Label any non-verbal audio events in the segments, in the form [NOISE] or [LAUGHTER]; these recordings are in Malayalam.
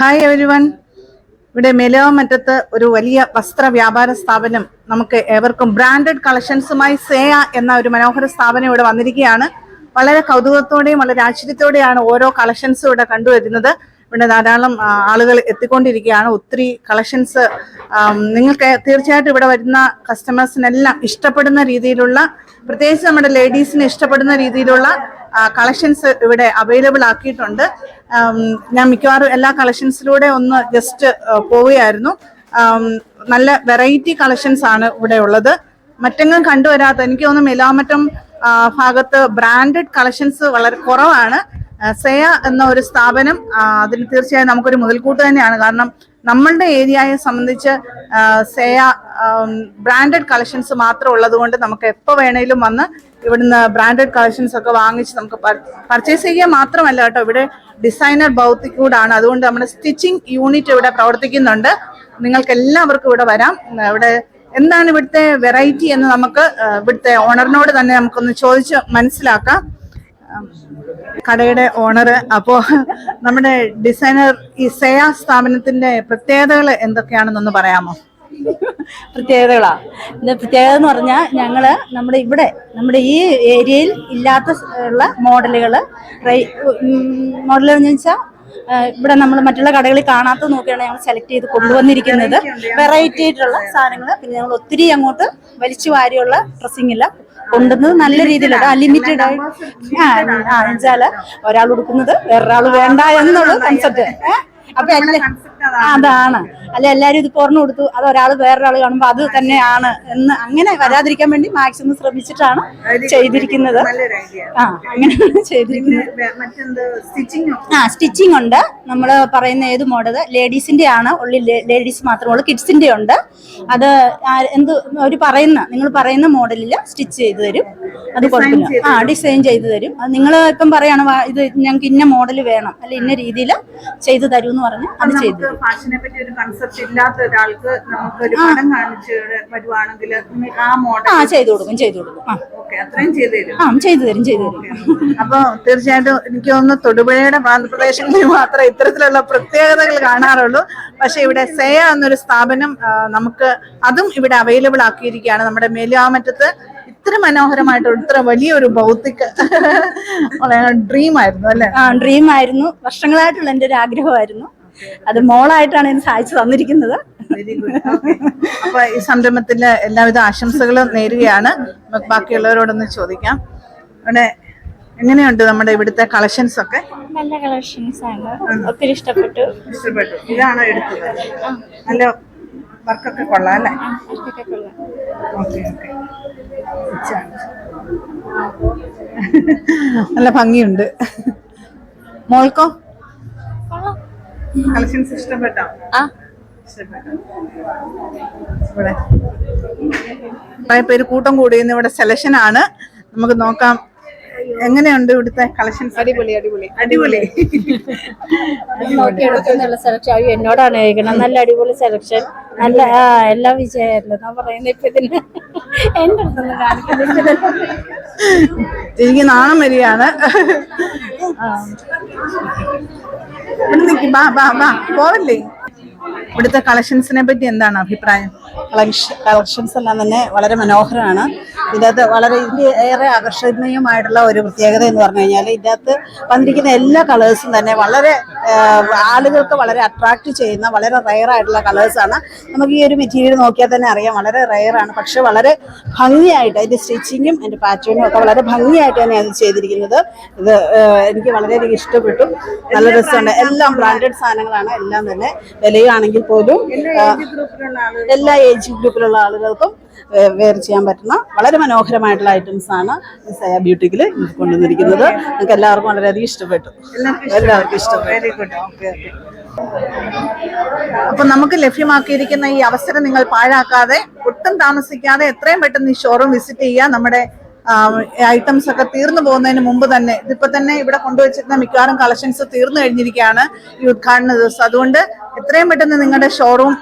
ഹായ് എവരി വൺ ഇവിടെ മെലോമറ്റത്ത് ഒരു വലിയ വസ്ത്ര വ്യാപാര സ്ഥാപനം നമുക്ക് ഏവർക്കും ബ്രാൻഡഡ് കളക്ഷൻസുമായി സേയ എന്ന ഒരു മനോഹര സ്ഥാപനം ഇവിടെ വന്നിരിക്കുകയാണ്. വളരെ കൗതുകത്തോടെയും വളരെ ആശ്ചര്യത്തോടെയാണ് ഓരോ കളക്ഷൻസും ഇവിടെ കണ്ടുവരുന്നത്. ഇവിടെ ധാരാളം ആളുകൾ എത്തിക്കൊണ്ടിരിക്കുകയാണ്. ഒത്തിരി കളക്ഷൻസ് നിങ്ങൾക്ക് തീർച്ചയായിട്ടും ഇവിടെ വരുന്ന കസ്റ്റമേഴ്സിനെല്ലാം ഇഷ്ടപ്പെടുന്ന രീതിയിലുള്ള പ്രത്യേകിച്ച് നമ്മുടെ ലേഡീസിന് ഇഷ്ടപ്പെടുന്ന രീതിയിലുള്ള കളക്ഷൻസ് ഇവിടെ അവൈലബിൾ ആക്കിയിട്ടുണ്ട്. ഞാൻ മിക്കവാറും എല്ലാ കളക്ഷൻസിലൂടെ ഒന്ന് ജസ്റ്റ് പോവുകയായിരുന്നു. നല്ല വെറൈറ്റി കളക്ഷൻസ് ആണ് ഇവിടെ ഉള്ളത്. മറ്റെങ്ങും കണ്ടുവരാത്ത എനിക്ക് തോന്നുന്നു മെലാമറ്റം ഭാഗത്ത് ബ്രാൻഡഡ് കളക്ഷൻസ് വളരെ കുറവാണ്. സെയ എന്ന ഒരു സ്ഥാപനം അതിന് തീർച്ചയായും നമുക്കൊരു മുതൽക്കൂട്ട് തന്നെയാണ്. കാരണം നമ്മളുടെ ഏരിയയെ സംബന്ധിച്ച് സെയ ബ്രാൻഡഡ് കളക്ഷൻസ് മാത്രം ഉള്ളത് കൊണ്ട് നമുക്ക് എപ്പോൾ വേണേലും വന്ന് ഇവിടുന്ന് ബ്രാൻഡഡ് കളക്ഷൻസ് ഒക്കെ വാങ്ങിച്ച് നമുക്ക് പർച്ചേസ് ചെയ്യുക മാത്രമല്ല കേട്ടോ. ഇവിടെ ഡിസൈനർ ബൗത്തിക്കൂടാണ് കൂടാണ് അതുകൊണ്ട് നമ്മുടെ സ്റ്റിച്ചിങ് യൂണിറ്റ് ഇവിടെ പ്രവർത്തിക്കുന്നുണ്ട്. നിങ്ങൾക്ക് എല്ലാവർക്കും ഇവിടെ വരാം. ഇവിടെ എന്താണ് ഇവിടുത്തെ വെറൈറ്റി എന്ന് നമുക്ക് ഇവിടുത്തെ ഓണറിനോട് തന്നെ നമുക്കൊന്ന് ചോദിച്ച് മനസ്സിലാക്കാം. കടയുടെ ഓണർ അപ്പോ നമ്മുടെ ഡിസൈനർ ഈ സെയ സ്ഥാപനത്തിന്റെ പ്രത്യേകതകൾ എന്തൊക്കെയാണെന്നൊന്ന് പറയാമോ? പ്രത്യേകതകളാ. ഇത് പ്രത്യേകത എന്ന് പറഞ്ഞാൽ ഞങ്ങൾ നമ്മുടെ ഇവിടെ നമ്മുടെ ഈ ഏരിയയിൽ ഇല്ലാത്ത ഉള്ള മോഡലുകൾ മോഡൽ എന്ന് വെച്ചാൽ ഇവിടെ നമ്മൾ മറ്റുള്ള കടകളിൽ കാണാത്ത നോക്കിയാണ് ഞങ്ങൾ സെലക്ട് ചെയ്ത് കൊണ്ടുവന്നിരിക്കുന്നത്. വെറൈറ്റി ആയിട്ടുള്ള സാധനങ്ങൾ പിന്നെ ഞങ്ങൾ ഒത്തിരി അങ്ങോട്ട് വലിച്ചു വാരിയുള്ള ഡ്രസ്സിംഗ് ഇല്ല കൊണ്ടുവന്നത് നല്ല രീതിയിൽ അൺലിമിറ്റഡ് ആയി. ആ എന്നുവെച്ചാൽ ഒരാൾ ഉടുക്കുന്നത് വേറൊരാൾ വേണ്ട എന്നുള്ള കൺസെപ്റ്റ് അപ്പൊ എല്ലാ അതാണ്. അല്ല എല്ലാരും ഇത് പുറന്നു കൊടുത്തു. അത് ഒരാൾ വേറൊരാൾ കാണുമ്പോ അത് തന്നെയാണ് എന്ന് അങ്ങനെ വരാതിരിക്കാൻ വേണ്ടി മാക്സിമം ശ്രമിച്ചിട്ടാണ് ചെയ്തിരിക്കുന്നത്. ആ അങ്ങനെയാണ് [LAUGHS] ചെയ്തിരിക്കുന്നത്. ആ സ്റ്റിച്ചിങ് ഉണ്ട്. നമ്മൾ പറയുന്ന ഏത് മോഡൽ ലേഡീസിന്റെ ആണ്. ഉള്ളിൽ ലേഡീസ് മാത്രമുള്ളൂ കിഡ്സിന്റെ ഉണ്ട്. അത് എന്ത് ഒരു പറയുന്ന നിങ്ങൾ പറയുന്ന മോഡലിൽ സ്റ്റിച്ച് ചെയ്തു തരും. അത് കുഴപ്പമില്ല ആ ഡിസൈൻ ചെയ്തു തരും. അത് നിങ്ങൾ ഇപ്പം പറയാണ് ഇത് ഞങ്ങൾക്ക് ഇന്ന മോഡൽ വേണം. അല്ല ഇന്ന രീതിയിൽ ചെയ്തു തരും എന്ന് പറഞ്ഞ് അത് ചെയ്തു തരും. ഫാഷനെ പറ്റി ഒരു കൺസെപ്റ്റ് ഇല്ലാത്ത ഒരാൾക്ക് നമുക്ക് ഒരു പടം കാണിച്ച് വരുവാണെങ്കിൽ ആ മോഡൽ ആ ചെയ്തു കൊടുക്കും ചെയ്തു കൊടുക്കും. ആ. ഓക്കെ അത്രയും ചെയ്തു തരും. ആ ചെയ്തു തരും ചെയ്തു തരും. അപ്പൊ തീർച്ചയായിട്ടും എനിക്ക് തോന്നുന്നു തൊടുപുഴയുടെ പ്രാന്തപ്രദേശങ്ങളിൽ മാത്രമേ ഇത്തരത്തിലുള്ള പ്രത്യേകതകൾ കാണാറുള്ളൂ. പക്ഷെ ഇവിടെ സേയ എന്നൊരു സ്ഥാപനം നമുക്ക് അതും ഇവിടെ അവൈലബിൾ ആക്കിയിരിക്കുകയാണ്. നമ്മുടെ മേലുവാമറ്റത്ത് ഇത്ര മനോഹരമായിട്ട് ഇത്ര വലിയൊരു ഭൗതിക [LAUGHS] ഡ്രീം ആയിരുന്നു അല്ലെ? ആ ഡ്രീം ആയിരുന്നു. വർഷങ്ങളായിട്ടുള്ള എന്റെ ഒരു ആഗ്രഹമായിരുന്നു. അത് മോളായിട്ടാണ് എനിക്ക് സഹായിച്ചു തന്നിരിക്കുന്നത്. വെരി ഗുഡ് അപ്പൊ ഈ സംരംഭത്തിന്റെ എല്ലാവിധ ആശംസകളും നേരുകയാണ്. നമുക്ക് ബാക്കിയുള്ളവരോടൊന്ന് ചോദിക്കാം. ഇവിടെ എങ്ങനെയുണ്ട് നമ്മുടെ ഇവിടുത്തെ കളക്ഷൻസ് ഒക്കെ? നല്ല കളക്ഷൻസ് ആണ്. ഒത്തിരി ഇഷ്ടപ്പെട്ടു. ഇഷ്ടപ്പെട്ടു. ഇതാണോ എടുത്തത്? നല്ല വർക്കൊക്കെ കൊള്ളാം അല്ലേ? ഇതൊക്കെ കൊള്ളാം. ഓക്കെ ഓക്കെ നല്ല ഭംഗിയുണ്ട്. മോൾക്കോ? കളക്ഷൻസ് ഇഷ്ടപ്പെട്ടോ? ഇവിടെ. കുറെ പേര് കൂട്ടം കൂടിയുന്ന ഇവിടെ സെലക്ഷൻ ആണ്. നമുക്ക് നോക്കാം. എങ്ങനെയുണ്ട് ഇവിടുത്തെ കളക്ഷൻസ് അടിപൊളി അടിപൊളി. അടിപൊളി. സെലക്ഷൻ അയ്യോ എന്നോടാണ് ചോദിക്കണം. നല്ല അടിപൊളി സെലക്ഷൻ നല്ല എല്ലാ വിജയമായിരുന്നു ഞാൻ പറയുന്നത് ഇപ്പൊ ഇതിന്. എന്റെ അടുത്തൊന്നും കാണിക്കുന്നില്ല. എനിക്ക് നാണം വരികയാണ്. ബാ ബാ ബാ. പോവല്ലേ? ഇവിടുത്തെ കളക്ഷൻസിനെ പറ്റി എന്താണ് അഭിപ്രായം? കളക്ഷൻസ് എല്ലാം തന്നെ വളരെ മനോഹരമാണ്. ഇതിനകത്ത് വളരെ ഏറെ ആകർഷണീയമായിട്ടുള്ള ഒരു പ്രത്യേകത എന്ന് പറഞ്ഞു കഴിഞ്ഞാൽ ഇതിനകത്ത് വന്നിരിക്കുന്ന എല്ലാ കളേഴ്സും തന്നെ വളരെ ആളുകൾക്ക് വളരെ അട്രാക്റ്റ് ചെയ്യുന്ന വളരെ റയർ ആയിട്ടുള്ള കളേഴ്സാണ് നമുക്ക് ഈ ഒരു മെറ്റീരിയൽ നോക്കിയാൽ തന്നെ അറിയാം. വളരെ റയർ ആണ്. പക്ഷെ വളരെ ഭംഗിയായിട്ട് അതിന്റെ സ്റ്റിച്ചിങ്ങും അതിന്റെ പാറ്റേണും ഒക്കെ വളരെ ഭംഗിയായിട്ട് തന്നെയാണ് ഇത് ചെയ്തിരിക്കുന്നത്. ഇത് എനിക്ക് വളരെയധികം ഇഷ്ടപ്പെട്ടു. നല്ല രസമുണ്ട്. എല്ലാം ബ്രാൻഡഡ് സാധനങ്ങളാണ്. എല്ലാം തന്നെ വിലയാണെങ്കിൽ പോലും എല്ലാ ഏജ് ഗ്രൂപ്പിലുള്ള ആളുകൾക്കും. വെയർ ചെയ്യാൻ പറ്റുന്ന വളരെ മനോഹരമായിട്ടുള്ള ഐറ്റംസ് ആണ് സയ ബ്യൂട്ടിക്കിൽ കൊണ്ടുവന്നിരിക്കുന്നത്. നിങ്ങൾക്ക് എല്ലാവർക്കും വളരെയധികം ഇഷ്ടപ്പെട്ടു. എല്ലാവർക്കും ഇഷ്ടപ്പെട്ടു. അപ്പൊ നമുക്ക് ലഭ്യമാക്കിയിരിക്കുന്ന ഈ അവസരം നിങ്ങൾ പാഴാക്കാതെ ഒട്ടും താമസിക്കാതെ എത്രയും പെട്ടെന്ന് ഈ ഷോറൂം വിസിറ്റ് ചെയ്യുക. നമ്മുടെ ഐറ്റംസ് ഒക്കെ തീർന്നു പോകുന്നതിന് മുമ്പ് തന്നെ. ഇതിപ്പോ തന്നെ ഇവിടെ കൊണ്ടുവച്ചിരുന്ന മിക്കവാറും കളക്ഷൻസ് തീർന്നു കഴിഞ്ഞിരിക്കുകയാണ് ഈ ഉദ്ഘാടന ദിവസം. അതുകൊണ്ട് എത്രയും പെട്ടെന്ന് നിങ്ങളുടെ ഷോറൂം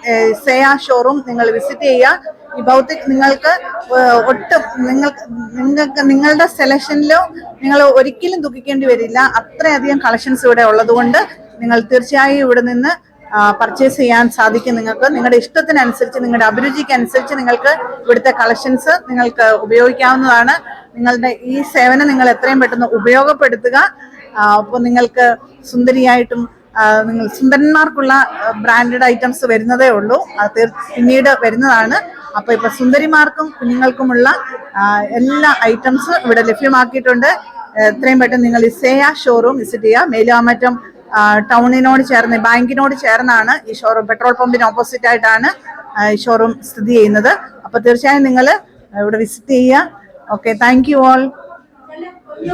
സേയ ഷോറൂം നിങ്ങൾ വിസിറ്റ് ചെയ്യുക. ഈ ഭൗതിക് നിങ്ങൾക്ക് ഒട്ടും നിങ്ങൾക്ക് നിങ്ങൾക്ക് നിങ്ങളുടെ സെലക്ഷനിലോ നിങ്ങൾ ഒരിക്കലും ദുഃഖിക്കേണ്ടി വരില്ല. അത്രയധികം കളക്ഷൻസ് ഇവിടെ ഉള്ളതുകൊണ്ട് നിങ്ങൾ തീർച്ചയായും ഇവിടെ നിന്ന് പർച്ചേസ് ചെയ്യാൻ സാധിക്കും നിങ്ങൾക്ക്. നിങ്ങളുടെ ഇഷ്ടത്തിനനുസരിച്ച് നിങ്ങളുടെ അഭിരുചിക്ക് അനുസരിച്ച് നിങ്ങൾക്ക് ഇവിടുത്തെ കളക്ഷൻസ് നിങ്ങൾക്ക് ഉപയോഗിക്കാവുന്നതാണ്. നിങ്ങളുടെ ഈ സേവനം നിങ്ങൾ എത്രയും പെട്ടെന്ന് ഉപയോഗപ്പെടുത്തുക. അപ്പോൾ നിങ്ങൾക്ക് സുന്ദരിയായിട്ടും നിങ്ങൾ സുന്ദരന്മാർക്കുള്ള ബ്രാൻഡഡ് ഐറ്റംസ് വരുന്നതേ ഉള്ളൂ. അത് പിന്നീട് വരുന്നതാണ്. അപ്പോൾ ഇപ്പോൾ സുന്ദരിമാർക്കും കുഞ്ഞുങ്ങൾക്കുമുള്ള എല്ലാ ഐറ്റംസ് ഇവിടെ ലഭ്യമാക്കിയിട്ടുണ്ട്. എത്രയും പെട്ടെന്ന് നിങ്ങൾ ഇസേയ ഷോറൂം വിസിറ്റ് ചെയ്യുക. മേലാമറ്റം ആ, ടൗണിനോട് ചേർന്ന് ബാങ്കിനോട് ചേർന്നാണ് ഈ ഷോറൂം പെട്രോൾ പമ്പിന് ഓപ്പോസിറ്റ് ആയിട്ടാണ് ഈ ഷോറൂം സ്ഥിതി ചെയ്യുന്നത്. അപ്പോൾ തീർച്ചയായും നിങ്ങൾ ഇവിടെ വിസിറ്റ് ചെയ്യുക. Okay thank you all